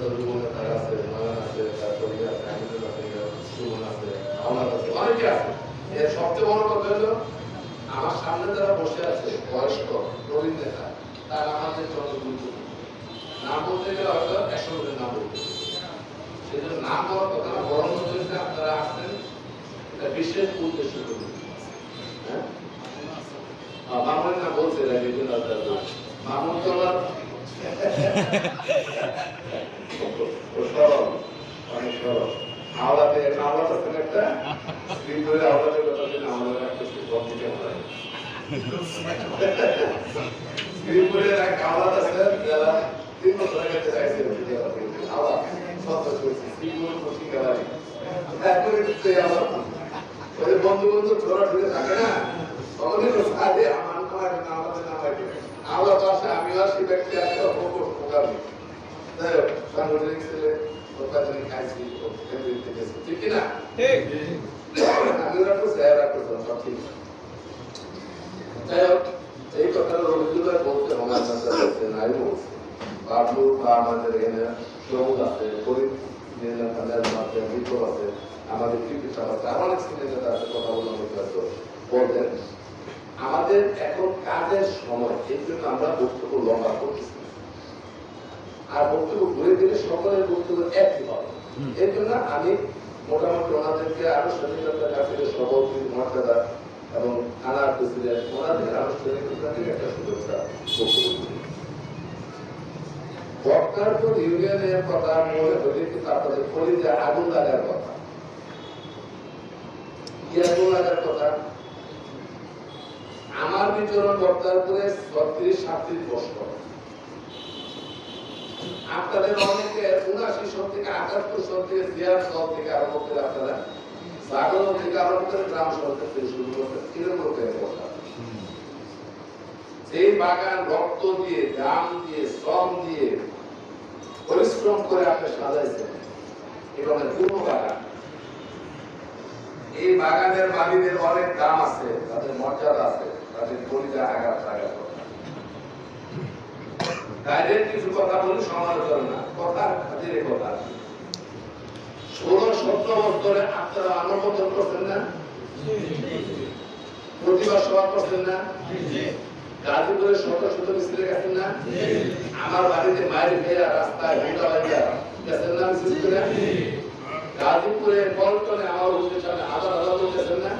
তো জীবনে তার আছে নয়ন আছে তারপরে ইয়ে আছে আছে সুমন আছে, আমার আছে, অনেকে আছে। এর সবচেয়ে বড় কথা হলো, আমার সামনে যারা বসে আছে, বয়স্ক, প্রবীণ নেতা, তারা আমাদের জন্য গুরুত্বপূর্ণ নাম বলতে গেলে হয়তো একশো লোকের নাম বলতে। সেই জন্য বলার কথা না, বরং আপনারা আসছেন এটা বিশেষ উদ্দেশ্য করুন হ্যাঁ? মামুনের নাম বলছে মামুন তো হয় স্ক্রিন এক হাওড়া আছে যারা তিন বছর আগে চাইছে হাওড়া সত্য করেছে স্ক্রিন করে গ্যালারি তারপরে দিতে আবার ওই বন্ধু বন্ধু ছোড়া ঠুকে থাকে না তখনই সাথে আমার আমার আমাদের নাম আছে আমরা আসে আমিও আসি ব্যক্তি আসে অপর হোক সাংগঠনিক ছেলে ওখানে খাইছি ওখানে থেকে ঠিক কি না? আমি ওরা তো স্যার রাখতেছিলাম সব ঠিক। যাই হোক এই কথাটা রবীন্দ্র বলতে আমার কাছে বলছে নাই বলছে। বাবলু বা আমাদের এখানে সবুজ আছে গরিব আছে বিপ্লব আছে আমাদের কৃষি আছে আরও অনেক সিনিয়র আছে কথা বলে আমাকে বলতেন আমাদের এখন কাজের সময় এই জন্য আমরা বক্তব্য লম্বা করতেছি। আর বক্তব্য ঘুরে দিলে সকলের বক্তব্য একই হবে এর জন্য আমি মোটামুটি ওনাদেরকে আনুষ্ঠানিকতার কাছে সভাপতি মর্যাদা এবং থানার প্রেসিডেন্ট ওনাদের আনুষ্ঠানিকতা থেকে একটা শুভেচ্ছা বক্তব্য। বক্তারপুর ইউনিয়নের কথা মনে হলে কিন্তু আপনাদের কলিজে আগুন লাগার কথা কি আগুন লাগার কথা বিচরণ বক্তারপুরে ছত্রিশ সাতত্রিশ বছর আপনাদের অনেকে উনাশি সব থেকে, আটাত্তর সব থেকে ছিয়াত্তর সব থেকে আরম্ভ করে আপনারা সাগর থেকে আরম্ভ করে গ্রাম সভা থেকে শুরু করতে থেকে কথা সেই বাগান রক্ত দিয়ে দাম দিয়ে, শ্রম দিয়ে পরিশ্রম করে আপনি সাজাইছেন এবং পূর্ণ বাগান। এই বাগানের মালিদের অনেক দাম আছে, তাদের মর্যাদা আছে। তাদের কলিজা আঘাত আঘাত ডাইরেক্ট কিছু কথা বলি সমালোচনা না। খাতিরে কথা। ষোলো সতেরো বছরে আপনারা অনুমোদন করছেন না? প্রতিবাদ সভা করছেন না? গাজীপুরের শত শত মিস্ত্রি গেছেন না? আমার বাড়িতে মায়ের ফেরা রাস্তায় ঘুমটা বাজা গেছেন না মিস্ত্রি করে? গাজীপুরে পল্টনে আমার সামনে হাজার হাজার লোক গেছেন না?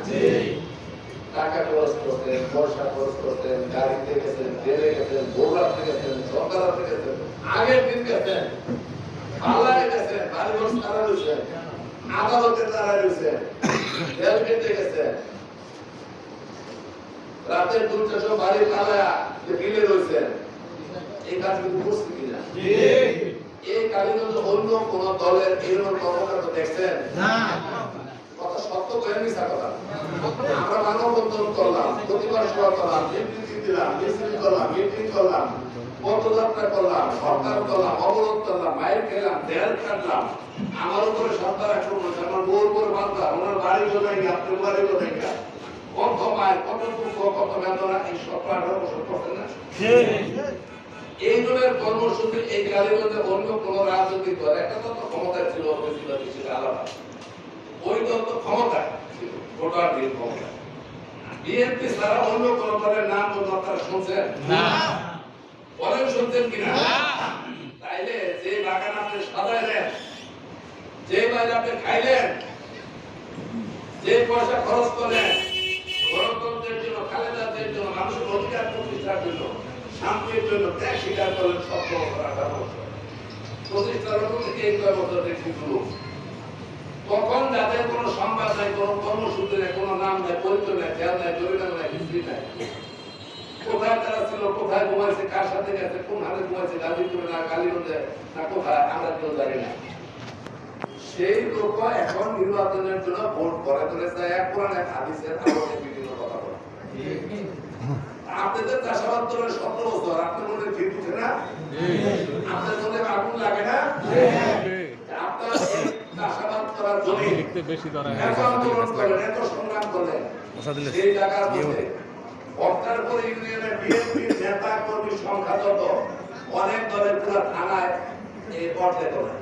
টাকা খরচ করতেন পয়সা খরচ করতেন গাড়িতে গেছেন ট্রেনে গেছেন ভোররাতে গেছেন সকালে গেছেন আগের দিন গেছেন পাল্লায় গেছেন তারা রয়েছেন আদালতে তারা রয়েছেন গেছেন। রাতে দুটার সময় বাড়ি পালায়া যে বিলে রয়েছেন এই কাজ কিন্তু করছে কিনা? এই কালীগঞ্জ অন্য কোন দলের এরকম কর্মকাণ্ড দেখছেন? কথা সত্য করে মিশা কথা। আমরা মানববন্ধন করলাম প্রতিবাদ সভা করলাম বিবৃতি দিলাম মিছিল করলাম মিটিং করলাম পদযাত্রা করলাম হরতাল করলাম অবরোধ করলাম মায়ের খেলাম দেয়াল কাটলাম। আমার উপরে সন্তান আক্রমণ হয়েছে আমার বউর উপরে বান্ধা ওনার বাড়ি কোথায় গিয়ে আপনার বাড়ি কোথায় গিয়ে কত মায়ের কত দুঃখ কত বেদনা এই সব আঠারো বছর করছেন না। এই দলের কর্মসূচি এই কালীগঞ্জে অন্য কোন রাজনৈতিক দল একটা তো ক্ষমতায় ছিল ছিল আলাদা। ওই দল তো ক্ষমতায় ছিল ভোটার দিয়ে ক্ষমতায় বিএনপি ছাড়া অন্য কোন দলের নাম তো আপনারা শুনছেন? বলেন শুনছেন কিনা? তাইলে যে বাগান আপনি সাজাইলেন যে বাজার আপনি খাইলেন যে পয়সা খরচ করলেন গণতন্ত্রের জন্য খালেদাদের জন্য মানুষের অধিকার প্রতিষ্ঠার জন্য শান্তির জন্য ত্যাগ স্বীকার করলেন আঠারো বছর প্রতিষ্ঠার থেকে এই কয় বছর দেখি শুরু তখন যাদের কোনো সংবাদ নাই কোনো কর্মসূচি নেই কোনো নাম নাই পরিচয় নাই খেয়াল নাই জরিমানা নাই কিছুই নাই কোথায় তারা ছিল, কোথায় ঘুমাইছে, কার সাথে গেছে, কোন হাতে ঘুমাইছে গাজীপুরে না কালীগঞ্জে না, কোথায়, আমরা কেউ জানি না। সেই লোক এখন নির্বাচনের জন্য ভোট করে তুলেছে এক পুরান এক হাদিসের আলোকে বিভিন্ন কথা বলে। আপনাদের চাষাবাদ করে সতেরো বছর। আপনার মনে ভিড় উঠে না? আপনার মনে আগুন লাগে না আপনার এই চাষাবাদ করার জন্য লিখতে বেশি ধরা এত আন্দোলন করেন এত সংগ্রাম করলেন সেই জায়গার মধ্যে বক্তারপুর ইউনিয়নের বিএনপির নেতা কর্মী সংখ্যা যত অনেক দলের পুরো থানায় এই পথে করে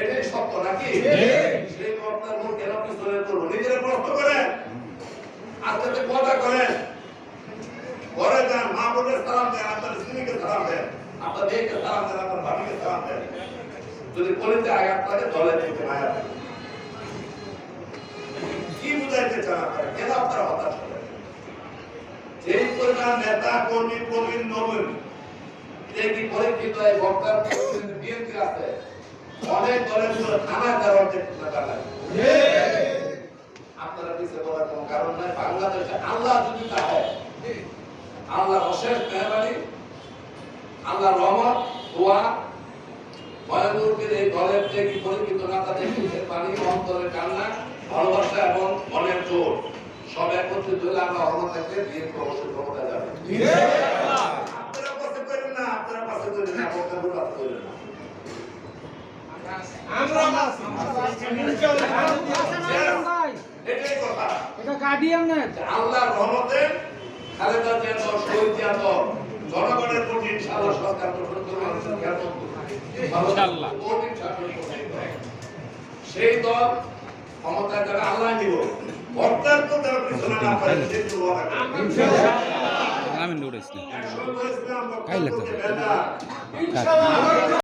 এটাই সত্য নাকি? সেই পথটার কেন পিছনে করব নিজেরা প্রশ্ন করেন আস্তে আস্তে কথা করেন। ঘরে যান মা বোনের সালাম দেন আপনার স্ত্রীকে সালাম দেন আপনার মেয়েকে সালাম দেন আপনার ভাবিকে সালাম দেন। যদি কলিতে আঘাত লাগে দলে থেকে মায়া থাকে। কি বুঝাইতে চান আপনারা? কেন আপনারা হতাশ যেই পরিমাণ নেতা, কর্মী, প্রবীণ, নবীন দেখি পরীক্ষিত এই বক্তার বিএনপি আছে, অনেক দলের লাগে আপনারা বলার কোনো কারণ নাই। বাংলাদেশে আল্লাহ যদি চাহে, আল্লাহ অশেষ মেহরবানি, আল্লাহ রহমত, দোয়া ভয়ানকের এই দলের যে কি পরিচিত নেতা দেখে পানি অন্তরের কান্না ভালোবাসা এবং মনের জোর সব একত্রিত হলে আমরা রহমত থাকলে অবশ্যই ক্ষমতা যাবে। আপনারা পাশে করেন না আপনারা পাশে করেন না বক্তাগুলো পাশে করেন না। এটাই কথা। এটা গার্ডিয়ান না? আল্লাহর রহমতে খালেদা জিয়া দল শহীদ জিয়া দল জনগণের প্রতি ইনশাআল্লাহ সরকার গঠন করবে ইনশাআল্লাহ কঠিন শক্তি সেই দল ক্ষমতা যারা আল্লাহ তো তারা পিছনে না পারে সে কাই লাগতেছে? বেদা।